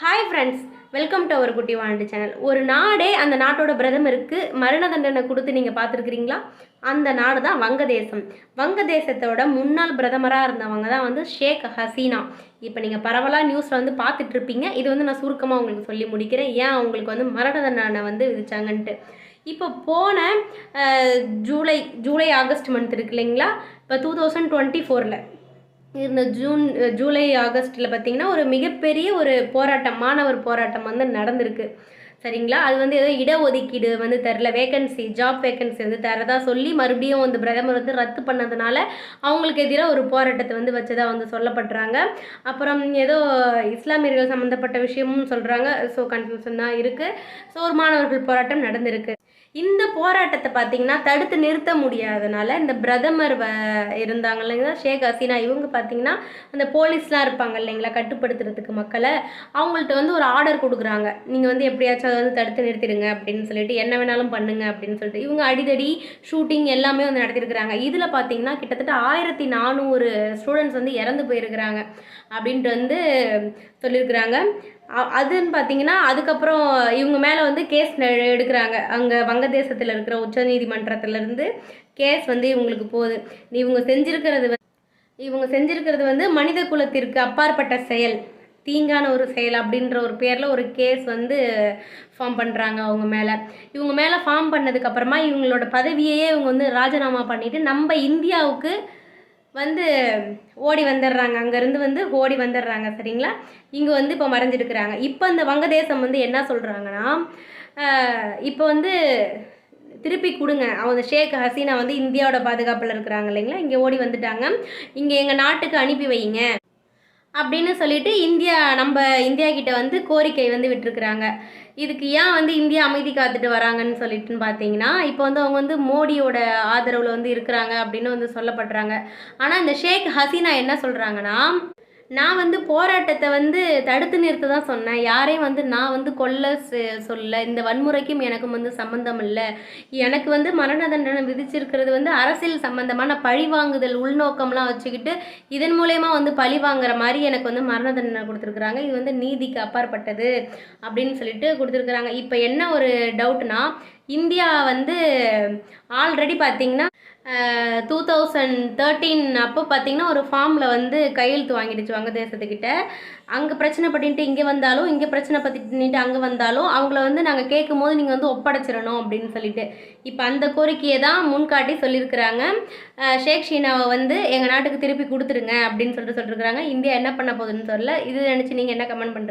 Hi friends welcome to our குட்டி வாண்டு channel ஒரு நாடே அந்த நாட்டோட பிரதமருக்கு மரண தண்டனை கொடுத்து நீங்கள் பார்த்துருக்கிறீங்களா? அந்த நாடு தான் வங்கதேசம். வங்கதேசத்தோட முன்னாள் பிரதமராக இருந்தவங்க தான் வந்து ஷேக் ஹசீனா. இப்போ நீங்கள் பரவலாக நியூஸில் வந்து பார்த்துட்ருப்பீங்க. இது வந்து நான் சுருக்கமாக உங்களுக்கு சொல்லி முடிக்கிறேன். ஏன் அவங்களுக்கு வந்து மரண தண்டனை வந்து விதிச்சாங்கன்ட்டு. இப்போ போன ஜூலை ஜூலை ஆகஸ்ட் மந்த் இருக்கு இல்லைங்களா? இப்போ டூ தௌசண்ட் டுவெண்ட்டி ஃபோரில் இந்த ஜூன் ஜூலை ஆகஸ்ட்டில் பார்த்தீங்கன்னா ஒரு மிகப்பெரிய ஒரு போராட்டம் மாணவர் போராட்டம் வந்து நடந்திருக்கு. சரிங்களா? அது வந்து ஏதோ இடஒதுக்கீடு வந்து தரல வேகன்சி ஜாப் வேகன்சி வந்து தரதா சொல்லி மறுபடியும் வந்து பிரதமர் வந்து ரத்து பண்ணதுனால அவங்களுக்கு எதிராக ஒரு போராட்டத்தை வந்து வச்சதாக வந்து சொல்லப்படுறாங்க. அப்புறம் ஏதோ இஸ்லாமியர்கள் சம்மந்தப்பட்ட விஷயமும் சொல்கிறாங்க ஸோ கன்ஃபியூஷன் தான் இருக்குது ஸோ ஒரு மாணவர்கள் போராட்டம் நடந்திருக்கு. இந்த போராட்டத்தை பார்த்தீங்கன்னா தடுத்து நிறுத்த முடியாதனால இந்த பிரதமர் வ இருந்தாங்க இல்லைங்களா? ஷேக் ஹசீனா. இவங்க பார்த்தீங்கன்னா அந்த போலீஸ்லாம் இருப்பாங்க இல்லைங்களா? கட்டுப்படுத்துறதுக்கு மக்களை. அவங்கள்ட்ட வந்து ஒரு ஆர்டர் கொடுக்குறாங்க. நீங்கள் வந்து எப்படியாச்சும் அதை வந்து தடுத்து நிறுத்திடுங்க அப்படின்னு சொல்லிட்டு என்ன வேணாலும் பண்ணுங்க அப்படின்னு சொல்லிட்டு. இவங்க அடிதடி ஷூட்டிங் எல்லாமே வந்து நடத்திருக்கிறாங்க இதில் பார்த்தீங்கன்னா கிட்டத்தட்ட ஆயிரத்தி நானூறு ஸ்டூடெண்ட்ஸ் வந்து இறந்து போயிருக்கிறாங்க. அப்படின்ட்டு வந்து சொல்லியிருக்கிறாங்க. அதுன்னு பார்த்தீங்கன்னா அதுக்கப்புறம் இவங்க மேலே வந்து கேஸ் எடுக்கிறாங்க. அங்கே வங்கதேசத்தில் இருக்கிற உச்சநீதிமன்றத்திலேருந்து கேஸ் வந்து இவங்களுக்கு போகுது. இவங்க செஞ்சுருக்கிறது இவங்க செஞ்சுருக்கிறது வந்து மனித குலத்திற்கு அப்பாற்பட்ட செயல். தீங்கான ஒரு செயல் அப்படின்ற ஒரு பேரில் ஒரு கேஸ் வந்து ஃபார்ம் பண்ணுறாங்க அவங்க மேலே. இவங்க மேலே ஃபார்ம் பண்ணதுக்கப்புறமா இவங்களோட பதவியையே இவங்க வந்து ராஜினாமா பண்ணிவிட்டு நம்ம இந்தியாவுக்கு வந்து ஓடி வந்துடுறாங்க. அங்கேருந்து வந்து ஓடி வந்துடுறாங்க. சரிங்களா? இங்கே வந்து இப்போ மறைஞ்சிருக்கிறாங்க. இப்போ இந்த வங்கதேசம் வந்து என்ன சொல்கிறாங்கன்னா இப்போ வந்து திருப்பி கொடுங்க. அவங்க ஷேக் ஹசீனா வந்து இந்தியாவோட பாதுகாப்பில் இருக்கிறாங்க இல்லைங்களா? இங்கே ஓடி வந்துட்டாங்க. இங்கே எங்கள் நாட்டுக்கு அனுப்பி வைங்க அப்படின்னு சொல்லிட்டு இந்தியா நம்ம இந்தியா கிட்ட வந்து கோரிக்கை வந்து விட்டுருக்குறாங்க. இதுக்கு ஏன் வந்து இந்தியா அமைதி காத்துட்டு வராங்கன்னு சொல்லிட்டுன்னு பார்த்தீங்கன்னா இப்போ வந்து அவங்க வந்து மோடியோட ஆதரவில் வந்து இருக்கிறாங்க அப்படின்னு வந்து சொல்லப்படுறாங்க. ஆனால் இந்த ஷேக் ஹசீனா என்ன சொல்கிறாங்கன்னா நான் வந்து போராட்டத்தை வந்து தடுத்து நிறுத்த தான் சொன்னேன். யாரையும் வந்து நான் வந்து கொல்ல சொல்ல இந்த வன்முறைக்கும் எனக்கும் வந்து சம்மந்தம் இல்லை. எனக்கு வந்து மரண தண்டனை விதிச்சிருக்கிறது வந்து அரசியல் சம்பந்தமான பழிவாங்குதல் உள்நோக்கம்லாம் வச்சுக்கிட்டு இதன் மூலயமா வந்து பழி வாங்குற மாதிரி எனக்கு வந்து மரண தண்டனை கொடுத்துருக்குறாங்க. இது வந்து நீதிக்கு அப்பாற்பட்டது அப்படின்னு சொல்லிட்டு கொடுத்துருக்குறாங்க. இப்போ என்ன ஒரு டவுட்னா இந்தியா வந்து ஆல்ரெடி பார்த்தீங்கன்னா டூ தௌசண்ட் தேர்ட்டீன் அப்போ பார்த்தீங்கன்னா ஒரு ஃபார்மில் வந்து கையெழுத்து வாங்கிடுச்சு வங்கதேசத்துக்கிட்ட அங்கே பிரச்சனை பண்ணிட்டு இங்கே வந்தாலும் இங்கே பிரச்சனை பண்ணிட்டு அங்கே வந்தாலும் அவங்கள வந்து நாங்கள் கேட்கும் போது நீங்கள் வந்து ஒப்படைச்சிடணும் அப்படின்னு சொல்லிட்டு. இப்போ அந்த கோரிக்கையை தான் முன்காட்டி சொல்லியிருக்கிறாங்க. ஷேக் ஷீனாவை வந்து எங்கள் நாட்டுக்கு திருப்பி கொடுத்துருங்க அப்படின்னு சொல்லிட்டு சொல்லியிருக்கிறாங்க இந்தியா என்ன பண்ண போகுதுன்னு சொல்லல இது நினச்சி நீங்கள் என்ன கமெண்ட் பண்ணுறீங்க